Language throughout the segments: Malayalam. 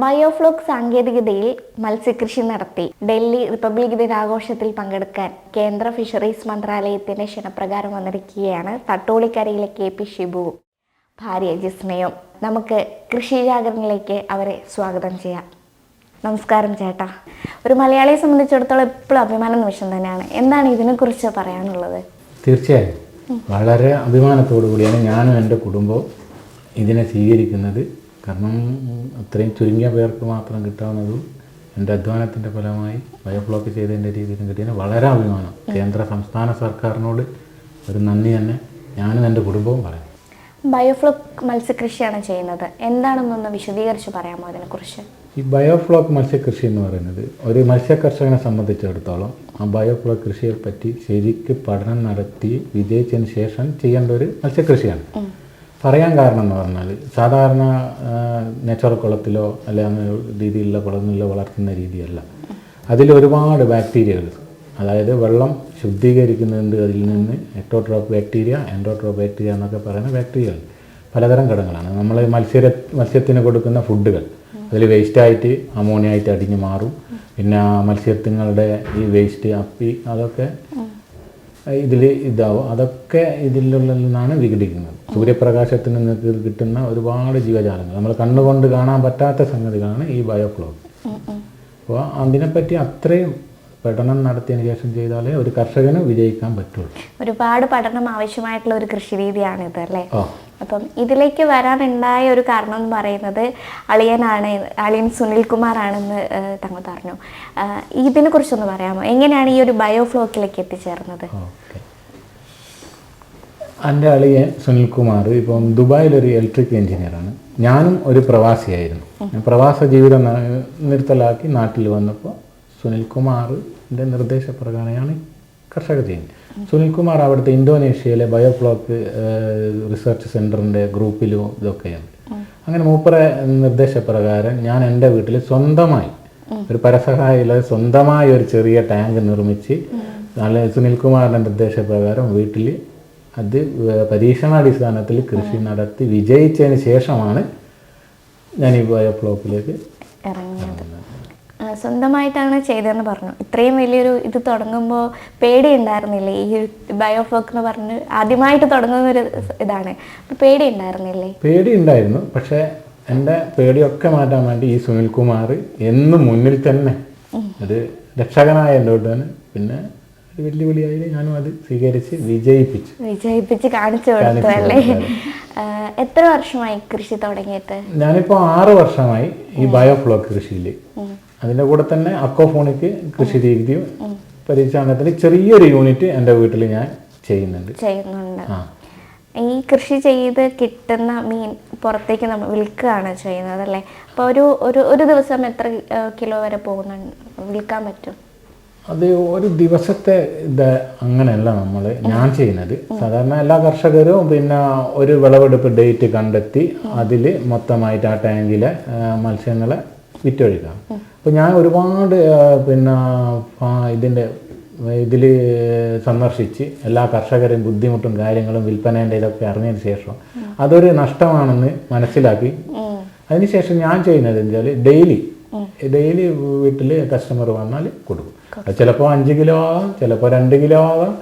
ബയോഫ്ലോക് സാങ്കേതികതയിൽ മത്സ്യകൃഷി നടത്തി. ഡൽഹി റിപ്പബ്ലിക് ദിനാഘോഷത്തിൽ പങ്കെടുക്കാൻ കേന്ദ്ര ഫിഷറീസ് മന്ത്രാലയത്തിന്റെ ക്ഷണപ്രകാരം വന്നിരിക്കുകയാണ് തട്ടോളിക്കരയിലെ കെ പി ഷിബു. ഭാര്യ ജിസ്മയും. നമുക്ക് കൃഷി ജാഗരണിലേക്ക് അവരെ സ്വാഗതം ചെയ്യാം. നമസ്കാരം ചേട്ടാ. ഒരു മലയാളിയെ സംബന്ധിച്ചിടത്തോളം എപ്പോഴും അഭിമാന നിമിഷം തന്നെയാണ്. എന്താണ് ഇതിനെക്കുറിച്ച് പറയാനുള്ളത്? തീർച്ചയായും. വളരെ അഭിമാനത്തോടു കൂടിയാണ് ഞാനും എന്റെ കുടുംബവും ഇതിനെ സ്വീകരിക്കുന്നത്. കാരണം അത്രയും ചുരുങ്ങിയ പേർക്ക് മാത്രം കിട്ടാവുന്നതും എന്റെ അധ്വാനത്തിന്റെ ഫലമായി ബയോഫ്ലോക്ക് ചെയ്തതിന്റെ രീതിയിലും കിട്ടിയതിന് വളരെ അഭിമാനം. കേന്ദ്ര സംസ്ഥാന സർക്കാരിനോട് ഒരു നന്ദി തന്നെ ഞാനും എന്റെ കുടുംബവും പറയാം. ബയോഫ്ലോക്ക് മത്സ്യകൃഷിയാണ് ചെയ്യുന്നത്. എന്താണെന്നൊന്ന് വിശദീകരിച്ച് പറയാമോ അതിനെക്കുറിച്ച്? ഈ ബയോഫ്ലോക്ക് മത്സ്യകൃഷി എന്ന് പറയുന്നത് ഒരു മത്സ്യകർഷകനെ സംബന്ധിച്ചിടത്തോളം ആ ബയോഫ്ലോക്ക് കൃഷിയെ പറ്റി ശരിക്ക് പഠനം നടത്തി വിജയിച്ചതിന് ശേഷം ചെയ്യേണ്ട ഒരു മത്സ്യകൃഷിയാണ്. പറയാൻ കാരണം എന്ന് പറഞ്ഞാൽ സാധാരണ നെറ്റ്വർക്ക് കുളത്തിലോ അല്ലെങ്കിൽ രീതിയിലുള്ള കുളങ്ങളിലോ വളർത്തുന്ന രീതിയല്ല. അതിൽ ഒരുപാട് ബാക്ടീരിയകൾ അതായത് വെള്ളം ശുദ്ധീകരിക്കുന്നുണ്ട് അതിൽ നിന്ന് എക്ടോട്രോപ്പ് ബാക്ടീരിയ എൻഡോട്രോപ്പ് ബാക്ടീരിയ എന്നൊക്കെ പറയുന്ന ബാക്ടീരിയകൾ പലതരം ഘടകങ്ങളാണ്. നമ്മൾ മത്സ്യ മത്സ്യത്തിന് കൊടുക്കുന്ന ഫുഡുകൾ അതിൽ വേസ്റ്റായിട്ട് അമോണിയ ആയിട്ട് അടിഞ്ഞു മാറും. പിന്നെ ആ മത്സ്യത്തിങ്ങളുടെ ഈ വേസ്റ്റ് അപ്പി അതൊക്കെ ഇതിൽ ഇതാവും. അതൊക്കെ ഇതിലുള്ള നിന്നാണ് വിഘടിക്കുന്നത്. സൂര്യപ്രകാശത്തിൽ നിന്ന് കിട്ടുന്ന ഒരുപാട് ജീവജാലങ്ങൾ. നമ്മൾ കണ്ണുകൊണ്ട് കാണാൻ പറ്റാത്ത സംഗതികളാണ് ഈ ബയോക്ലോക്ക് അപ്പോൾ അതിനെപ്പറ്റി അത്രയും പഠനം നടത്തിയതിന് ശേഷം ചെയ്താലേ ഒരു കർഷകന് വിജയിക്കാൻ പറ്റുള്ളൂ. ഒരുപാട് പഠനം ആവശ്യമായിട്ടുള്ള ഒരു കൃഷി രീതിയാണിത് അല്ലേ അപ്പം ഇതിലേക്ക് വരാനുണ്ടായ ഒരു കാരണം എന്ന് പറയുന്നത് അളിയനാണ് അളിയൻ സുനിൽ കുമാറാണെന്ന് ഏഹ്, തങ്ങൾ പറഞ്ഞു. ഇതിനെ കുറിച്ചൊന്ന് പറയാമോ? എങ്ങനെയാണ് ഈ ഒരു ബയോഫ്ലോക്കിലേക്ക് എത്തിച്ചേർന്നത്? ഓക്കെ. എന്റെ അളിയൻ സുനിൽകുമാർ ഇപ്പം ദുബായിലൊരു ഇലക്ട്രിക് എഞ്ചിനീയറാണ് ഞാനും ഒരു പ്രവാസിയായിരുന്നു. പ്രവാസ ജീവിതം നിർത്തലാക്കി നാട്ടിൽ വന്നപ്പോൾ സുനിൽകുമാറിന്റെ നിർദ്ദേശപ്രകാരമാണ് കർഷക ചെയ്യുന്നത് സുനിൽകുമാർ അവിടുത്തെ ഇന്തോനേഷ്യയിലെ ബയോഫ്ലോക്ക് റിസർച്ച് സെന്ററിന്റെ ഗ്രൂപ്പിലും ഇതൊക്കെയാണ്. അങ്ങനെ മൂപ്പറെ നിർദ്ദേശപ്രകാരം ഞാൻ എന്റെ വീട്ടിൽ സ്വന്തമായി ഒരു പരസഹായം ഇല്ലാതെ സ്വന്തമായി ഒരു ചെറിയ ടാങ്ക് നിർമ്മിച്ച് നല്ല സുനിൽകുമാറിന്റെ നിർദ്ദേശപ്രകാരം വീട്ടിൽ അത് പരീക്ഷണാടിസ്ഥാനത്തിൽ കൃഷി നടത്തി വിജയിച്ചതിന് ശേഷമാണ് ഞാൻ ഈ ബയോഫ്ലോക്കിലേക്ക് ഇറങ്ങിയത്. ആഹ്, സ്വന്തമായിട്ടാണ് ചെയ്തതെന്ന് പറഞ്ഞു. ഇത്രയും വലിയൊരു ഇത് തുടങ്ങുമ്പോൾ പേടി ഉണ്ടായിരുന്നില്ലേ ഈ ബയോഫ്ലോക്ക് എന്ന് പറഞ്ഞ് ആദ്യമായിട്ട് തുടങ്ങുന്ന ഒരു ഇതാണ്. പേടി ഉണ്ടായിരുന്നില്ലേ പേടി ഉണ്ടായിരുന്നു പക്ഷേ എന്റെ പേടിയൊക്കെ മാറ്റാൻ വേണ്ടി ഈ സുനിൽകുമാർ എന്നും മുന്നിൽ തന്നെ ഒരു രക്ഷകനായ എന്റെ തന്നെ പിന്നെ ഒരു വെല്ലുവിളിയായി ഞാനും അത് സ്വീകരിച്ച് വിജയിപ്പിച്ചു. വിജയിപ്പിച്ച് കാണിച്ചു കൊടുത്തു അല്ലേ? എത്ര വർഷമായി കൃഷി തുടങ്ങിയിട്ട്? ഞാനിപ്പോൾ ആറ് വർഷമായി ഈ ബയോഫ്ലോക്ക് കൃഷിയിൽ അതിന്റെ കൂടെ തന്നെ അക്കോഫോണിക് കൃഷി രീതിയും പരീക്ഷണത്തിന് ചെറിയൊരു യൂണിറ്റ് എന്റെ വീട്ടിൽ ഞാൻ ചെയ്യുന്നുണ്ട്. ചെയ്യുന്നുണ്ട്. ഈ കൃഷി ചെയ്ത് കിട്ടുന്ന മീൻ പുറത്തേക്ക് നമ്മൾ വിൽക്കുകയാണ് ചെയ്യുന്നത് അല്ലേ? അപ്പോൾ ഒരു ഒരു ഒരു ദിവസം എത്ര കിലോ വരെ പോകുന്നുണ്ട്? വിൽക്കാൻ പറ്റും? അത് ഒരു ദിവസത്തെ ഇത് അങ്ങനെയല്ല നമ്മൾ ഞാൻ ചെയ്യുന്നത്. സാധാരണ എല്ലാ കർഷകരും പിന്നെ ഒരു വിളവെടുപ്പ് ഡേറ്റ് കണ്ടെത്തി അതിൽ മൊത്തമായിട്ട് ആ ടാങ്കിലെ മത്സ്യങ്ങളെ വിറ്റൊഴിക്കാം. അപ്പോൾ ഞാൻ ഒരുപാട് പിന്നെ ഇതിന്റെ ഇതിൽ സന്ദർശിച്ച് എല്ലാ കർഷകരെയും ബുദ്ധിമുട്ടും കാര്യങ്ങളും വിൽപ്പനേന്റെ ഇതൊക്കെ അറിഞ്ഞതിന് ശേഷം അതൊരു നഷ്ടമാണെന്ന് മനസ്സിലാക്കി. അതിനുശേഷം ഞാൻ ചെയ്യുന്നത് വെച്ചാൽ ഡെയിലി ഡെയിലി വീട്ടിൽ കസ്റ്റമർ വന്നാൽ കൊടുക്കും. ചിലപ്പോൾ അഞ്ച് കിലോ ആവാം ചിലപ്പോൾ രണ്ട് കിലോ ആവാം.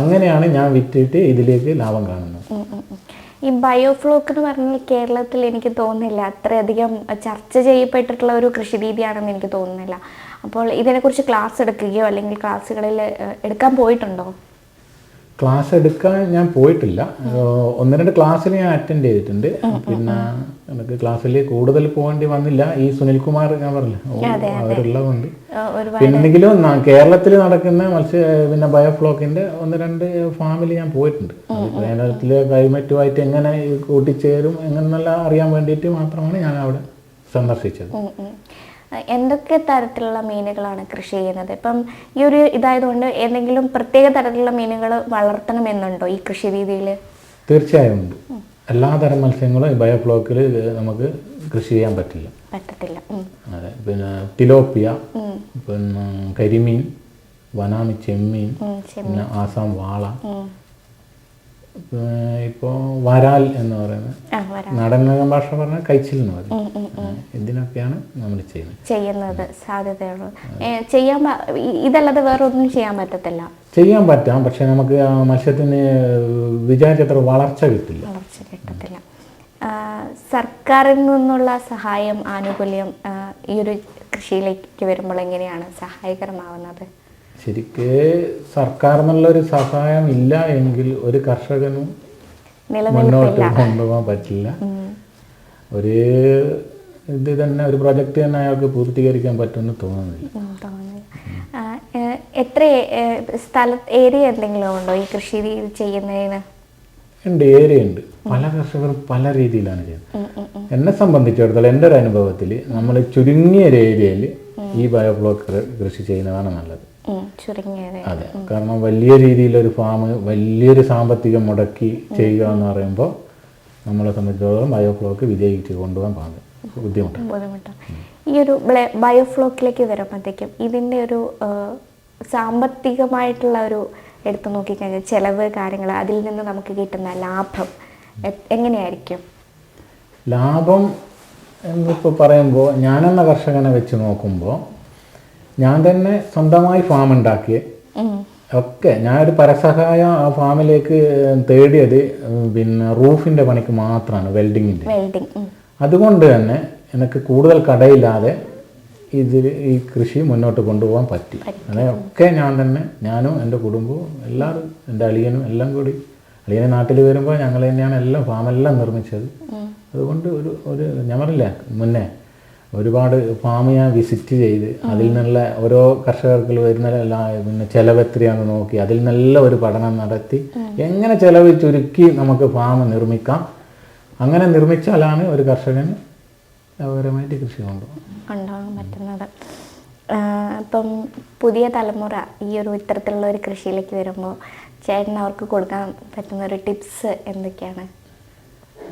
അങ്ങനെയാണ് ഞാൻ വിറ്റിട്ട് ഇതിലേക്ക് ലാഭം കാണുന്നത്. ഈ ബയോഫ്ലോക്ക് എന്ന് പറഞ്ഞാൽ കേരളത്തിൽ എനിക്ക് തോന്നുന്നില്ല. അത്രയധികം ചർച്ച ചെയ്യപ്പെട്ടിട്ടുള്ള ഒരു കൃഷി രീതിയാണെന്ന് എനിക്ക് തോന്നുന്നില്ല. അപ്പോൾ ഇതിനെക്കുറിച്ച് ക്ലാസ് എടുക്കുകയോ അല്ലെങ്കിൽ ക്ലാസ്സുകളിൽ എടുക്കാൻ പോയിട്ടുണ്ടോ? ക്ലാസ് എടുക്കാൻ ഞാൻ പോയിട്ടില്ല. ഒന്ന് രണ്ട് ക്ലാസ്സിൽ ഞാൻ അറ്റൻഡ് ചെയ്തിട്ടുണ്ട്. പിന്നെ എനിക്ക് ക്ലാസ്സിൽ കൂടുതൽ പോകേണ്ടി വന്നില്ല. ഈ സുനിൽകുമാർ ഞാൻ പറഞ്ഞു അവരുള്ളതുകൊണ്ട്. പിന്നെങ്കിലും കേരളത്തിൽ നടക്കുന്ന മത്സ്യ പിന്നെ ബയോഫ്ലോക്കിന്റെ ഒന്ന് രണ്ട് ഫാമിൽ ഞാൻ പോയിട്ടുണ്ട്. കേരളത്തിലെ ക്ലൈമറ്റുമായിട്ട് എങ്ങനെ കൂട്ടിച്ചേരും എങ്ങനെ അറിയാൻ വേണ്ടിയിട്ട് മാത്രമാണ് ഞാൻ അവിടെ സന്ദർശിച്ചത്. എന്തൊക്കെ തരത്തിലുള്ള മീനുകളാണ് കൃഷി ചെയ്യുന്നത്? ഇപ്പം ഈ ഒരു ഇതായതുകൊണ്ട് എന്തെങ്കിലും പ്രത്യേക തരത്തിലുള്ള മീനുകൾ വളർത്തണമെന്നുണ്ടോ ഈ കൃഷി രീതിയിൽ? തീർച്ചയായും ഉണ്ട്. എല്ലാ തരം മത്സ്യങ്ങളും ഈ ബയോഫ്ലോക്കിൽ നമുക്ക് കൃഷി ചെയ്യാൻ പറ്റില്ല. പറ്റത്തില്ല. അതെ. പിന്നെ ടിലോപ്പിയ പിന്നെ കരിമീൻ വനാമി ചെമ്മീൻ പിന്നെ ആസാം വാള. ഇപ്പോൾ വരാൽ എന്ന് പറയുന്നത് നടന ഭാഷ പറഞ്ഞാൽ കൈച്ചിൽ എന്ന് പറയും. ഇതിനൊക്കെയാണ് നമ്മൾ ചെയ്യുന്നത്. ചെയ്യുന്നത് സാധ്യതയുള്ളത് ഏ, ചെയ്യാൻ ഇതല്ലാതെ വേറെ ഒന്നും ചെയ്യാൻ പറ്റത്തില്ല. ചെയ്യാൻ പറ്റാം. പക്ഷെ നമുക്ക് ആ മത്സ്യത്തിന് വിചാരിച്ചത്ര വളർച്ച കിട്ടില്ല. വളർച്ച കിട്ടത്തില്ല. സർക്കാരിൽ നിന്നുള്ള സഹായം ആനുകൂല്യം ഈ ഒരു കൃഷിയിലേക്ക് വരുമ്പോൾ എങ്ങനെയാണ് സഹായകരമാവുന്നത്? ശരിക്ക് സർക്കാർ എന്നുള്ളൊരു സഹായം ഇല്ല എങ്കിൽ ഒരു കർഷകനും മുന്നോട്ട് കൊണ്ടുപോകാൻ പറ്റില്ല. ഒരു ഇത് തന്നെ ഒരു പ്രൊജക്റ്റ് തന്നെ അയാൾക്ക് പൂർത്തീകരിക്കാൻ പറ്റുമെന്ന് തോന്നുന്നില്ല. എത്ര സ്ഥലത്ത് സ്ഥല ഏരിയ എന്തെങ്കിലും ഉണ്ടോ ഈ കൃഷി രീതി ചെയ്യുന്നതിന്? ഉണ്ട് ഏരിയ ഉണ്ട്. പല കർഷകരും പല രീതിയിലാണ് ചെയ്യുന്നത്. എന്നെ സംബന്ധിച്ചിടത്തോളം എന്റെ ഒരു അനുഭവത്തിൽ നമ്മൾ ചുരുങ്ങിയ ഒരു ഏരിയയിൽ ഈ ബയോബ്ലോക്ക് കൃഷി ചെയ്യുന്നതാണ് നല്ലത്. അതെ. കാരണം വലിയ രീതിയിലൊരു ഫാം വലിയൊരു സാമ്പത്തികം മുടക്കി ചെയ്യുക എന്ന് പറയുമ്പോൾ നമ്മളെ സംബന്ധിച്ചിടത്തോളം ബയോഫ്ലോക്ക് വിജയിച്ച് കൊണ്ടുപോകാൻ പാടില്ല ബുദ്ധിമുട്ടാണ്. ഈ ഒരു ബയോഫ്ലോക്കിലേക്ക് വരുമ്പോഴത്തേക്കും ഇതിന്റെ ഒരു സാമ്പത്തികമായിട്ടുള്ള ഒരു എടുത്തു നോക്കിക്കഴിഞ്ഞാൽ ചെലവ് കാര്യങ്ങൾ അതിൽ നിന്ന് നമുക്ക് കിട്ടുന്ന ലാഭം എങ്ങനെയായിരിക്കും? ലാഭം എന്നിപ്പോൾ പറയുമ്പോൾ ഞാനെന്ന കർഷകനെ വെച്ച് നോക്കുമ്പോൾ ഞാൻ തന്നെ സ്വന്തമായി ഫാം ഉണ്ടാക്കിയ. ഒക്കെ. ഞാനൊരു പരസഹായം ആ ഫാമിലേക്ക് തേടിയത് പിന്നെ റൂഫിന്റെ പണിക്ക് മാത്രമാണ് വെൽഡിങ്ങിന്റെ. അതുകൊണ്ട് തന്നെ എനിക്ക് കൂടുതൽ കടയില്ലാതെ ഇതിൽ ഈ കൃഷി മുന്നോട്ട് കൊണ്ടുപോകാൻ പറ്റി. അതൊക്കെ ഞാൻ തന്നെ ഞാനും എന്റെ കുടുംബവും എല്ലാവരും എന്റെ അളിയനും എല്ലാം കൂടി അളിയനെ നാട്ടിൽ വരുമ്പോൾ ഞങ്ങൾ തന്നെയാണ് എല്ലാം ഫാമെല്ലാം നിർമ്മിച്ചത്. അതുകൊണ്ട് ഒരു ഒരു ഞാൻ പറഞ്ഞില്ലേ മുന്നേ ഒരുപാട് ഫാം ഞാൻ വിസിറ്റ് ചെയ്ത്. അതിൽ നിന്നുള്ള ഓരോ കർഷകർക്ക് വരുന്ന പിന്നെ ചെലവ് എത്രയാണെന്ന് നോക്കി അതിൽ നല്ല ഒരു പഠനം നടത്തി. എങ്ങനെ ചെലവ് ചുരുക്കി നമുക്ക് ഫാം നിർമ്മിക്കാം? അങ്ങനെ നിർമ്മിച്ചാലാണ് ഒരു കർഷകന് ലാഭകരമായിട്ട് കൃഷി കൊണ്ടുപോകും ഉണ്ടാകാൻ പറ്റുന്നത്. ഇപ്പം പുതിയ തലമുറ ഈ ഒരു ഇത്തരത്തിലുള്ള ഒരു കൃഷിയിലേക്ക് വരുമ്പോൾ ചേട്ടൻ അവർക്ക് കൊടുക്കാൻ പറ്റുന്ന ഒരു ടിപ്സ് എന്തൊക്കെയാണ്?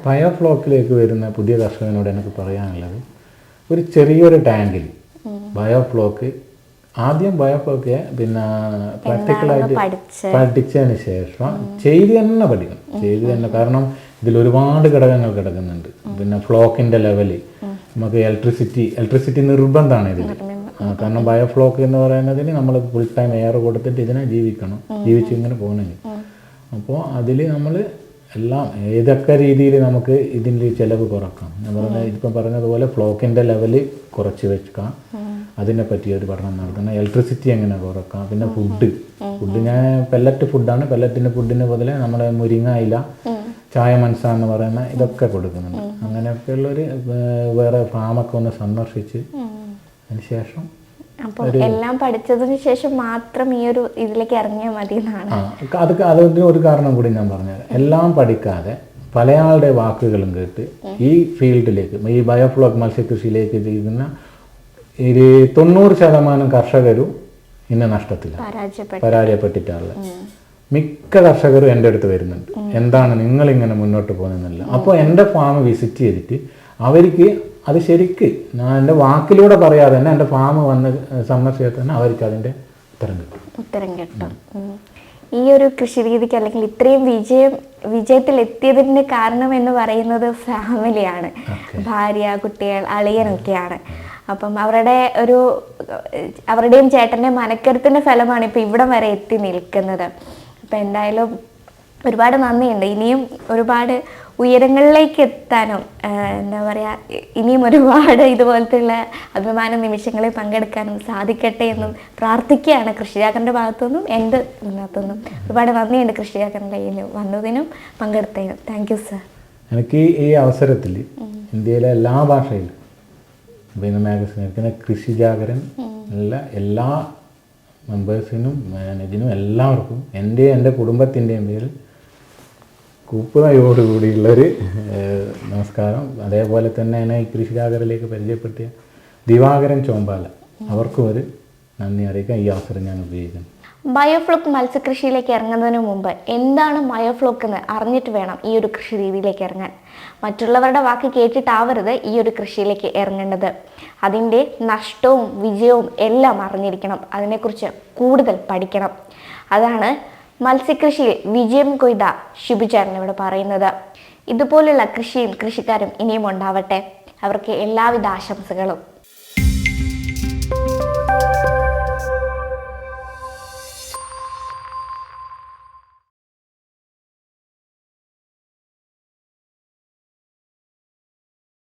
ബയോഫ്ലോക്കിലേക്ക് വരുന്ന പുതിയ കർഷകനോട് എനിക്ക് പറയാനുള്ളത് ഒരു ചെറിയൊരു ടാങ്കിൽ ബയോഫ്ലോക്ക് ആദ്യം ബയോഫ്ലോക്ക് പിന്നെ പ്രാക്ടിക്കലായിട്ട് പഠിച്ച്? പഠിച്ചതിന് ശേഷം ചെയ്ത് തന്നെ പഠിക്കണം. ചെയ്ത് തന്നെ കാരണം ഇതിൽ ഒരുപാട് ഘടകങ്ങൾ കിടക്കുന്നുണ്ട്. പിന്നെ ഫ്ലോക്കിന്റെ ലെവൽ. നമുക്ക് ഇലക്ട്രിസിറ്റി ഇലക്ട്രിസിറ്റി നിർബന്ധമാണ് ഇതിൽ കാരണം ബയോഫ്ലോക്ക് എന്ന് പറയുന്നതിന് നമ്മൾ ഫുൾ ടൈം എയർ കൊടുത്തിട്ട് ഇതിനെ ജീവിക്കണം. ജീവിച്ച് ഇങ്ങനെ പോകണമെങ്കിൽ അപ്പോൾ അതിൽ നമ്മൾ എല്ലാം ഏതൊക്കെ രീതിയിൽ നമുക്ക് ഇതിന്റെ ചിലവ് കുറക്കാം. ഞാൻ പറഞ്ഞ ഇപ്പം പറഞ്ഞതുപോലെ ഫ്ലോക്കിന്റെ ലെവൽ കുറച്ച് വെക്കാം. അതിനെ പറ്റി ഒരു പഠനം നടത്തണം. ഇലക്ട്രിസിറ്റി എങ്ങനെ കുറക്കാം? പിന്നെ ഫുഡ്. ഫുഡ് ഞാൻ പെല്ലറ്റ് ഫുഡാണ് പെല്ലറ്റിന്റെ ഫുഡിന് ബദലെ നമ്മുടെ മുരിങ്ങ ഇല ചായ മനസ്സ എന്ന് പറയുന്ന ഇതൊക്കെ കൊടുക്കുന്നുണ്ട്. അങ്ങനെയൊക്കെയുള്ളൊരു വേറെ ഫാമൊക്കെ ഒന്ന് സന്ദർശിച്ച് അതിന് ശേഷം അപ്പം എല്ലാം പഠിച്ചതിന് ശേഷം മാത്രം ഈ ഒരു ഇതിലേക്ക് ഇറങ്ങിയാൽ മതി എന്നാണ്. ആ അത് അതിന് ഒരു കാരണം കൂടി ഞാൻ പറഞ്ഞുതരാം. എല്ലാം പഠിക്കാതെ പലയാളുടെ വാക്കുകളും കേട്ട് ഈ ഫീൽഡിലേക്ക് ഈ ബയോഫ്ലോക്ക് മത്സ്യകൃഷിയിലേക്ക് ചെയ്യുന്ന ഒരു തൊണ്ണൂറ് ശതമാനം കർഷകരും ഇന്ന് നഷ്ടത്തില്ല പരാജയപ്പെട്ടു പരാജയപ്പെട്ടിട്ടുള്ളത് മിക്ക കർഷകരും എന്റെ അടുത്ത് വരുന്നുണ്ട്. എന്താണ് നിങ്ങൾ ഇങ്ങനെ മുന്നോട്ട് പോകുന്നില്ല അപ്പോൾ എന്റെ ഫാം വിസിറ്റ് ചെയ്തിട്ട് അവർക്ക് അത് ശരിക്ക് ഞാൻ എന്റെ വാക്കിലൂടെ പറയാതെ തന്നെ എന്റെ ഫാം വന്ന് സന്ദർശിച്ചാൽ തന്നെ അവർക്ക് അതിന്റെ ഉത്തരം കിട്ടും. ഉത്തരം കിട്ടും. ഈ ഒരു കൃഷി രീതിക്ക് അല്ലെങ്കിൽ ഇത്രയും വിജയം വിജയത്തിൽ എത്തിയതിന്റെ കാരണം എന്ന് പറയുന്നത് ഫാമിലിയാണ് ഭാര്യ കുട്ടികൾ അളിയനൊക്കെയാണ്. അപ്പം അവരുടെ ഒരു അവരുടെയും ചേട്ടന്റെ മനക്കരുത്തിന്റെ ഫലമാണ് ഇപ്പം ഇവിടം വരെ എത്തി നിൽക്കുന്നത്. അപ്പം എന്തായാലും ഒരുപാട് നന്ദിയുണ്ട്. ഇനിയും ഒരുപാട് ഉയരങ്ങളിലേക്ക് എത്താനും എന്താ പറയുക ഇനിയും ഒരുപാട് ഇതുപോലത്തെയുള്ള അഭിമാന നിമിഷങ്ങളിൽ പങ്കെടുക്കാനും സാധിക്കട്ടെ എന്നും പ്രാർത്ഥിക്കുകയാണ് കൃഷിചാക്കറിന്റെ ഭാഗത്തുനിന്നും എന്റെ ഭാഗത്തുനിന്നും. ഒരുപാട് നന്ദിയുണ്ട് കൃഷിചാക്കറിന്റെ കയ്യിൽ വന്നതിനും പങ്കെടുത്തതിനും. താങ്ക് യു സർ എനിക്ക് ഈ അവസരത്തിൽ ഇന്ത്യയിലെ എല്ലാ ഭാഷയിലും പിന്നെ മാഗസിൻ കൃഷി ജാഗരൻ എല്ലാ എല്ലാ മെമ്പേഴ്സിനും മാനേജിനും എല്ലാവർക്കും എന്റെ എന്റെ കുടുംബത്തിന്റെയും പേരിൽ കൂപ്പുതയോടുകൂടിയുള്ളൊരു ഏഹ്, നമസ്കാരം. അതേപോലെ തന്നെ എന്നെ ഈ കൃഷി ജാഗരയിലേക്ക് പരിചയപ്പെടുത്തിയ ദിവാകരൻ ചോമ്പാല. അവർക്കും ഒരു നന്ദി അറിയിക്കാൻ ഈ അവസരം ഞാൻ ഉപയോഗിക്കുന്നു. ബയോഫ്ലോക്ക് മത്സ്യകൃഷിയിലേക്ക് ഇറങ്ങുന്നതിന് മുമ്പ് എന്താണ് ബയോഫ്ലോക്ക് എന്ന് അറിഞ്ഞിട്ട് വേണം ഈ ഒരു കൃഷി രീതിയിലേക്ക് ഇറങ്ങാൻ. മറ്റുള്ളവരുടെ വാക്ക് കേട്ടിട്ടാവരുത് ഈ ഒരു കൃഷിയിലേക്ക് ഇറങ്ങേണ്ടത്. അതിന്റെ നഷ്ടവും വിജയവും എല്ലാം അറിഞ്ഞിരിക്കണം. അതിനെക്കുറിച്ച് കൂടുതൽ പഠിക്കണം. അതാണ് മത്സ്യകൃഷിയിൽ വിജയം കൊയ്ത ഷിബുചാരനോട് പറയുന്നത്. ഇതുപോലുള്ള കൃഷിയും കൃഷിക്കാരും ഇനിയും ഉണ്ടാവട്ടെ. അവർക്ക് എല്ലാവിധ ആശംസകളും.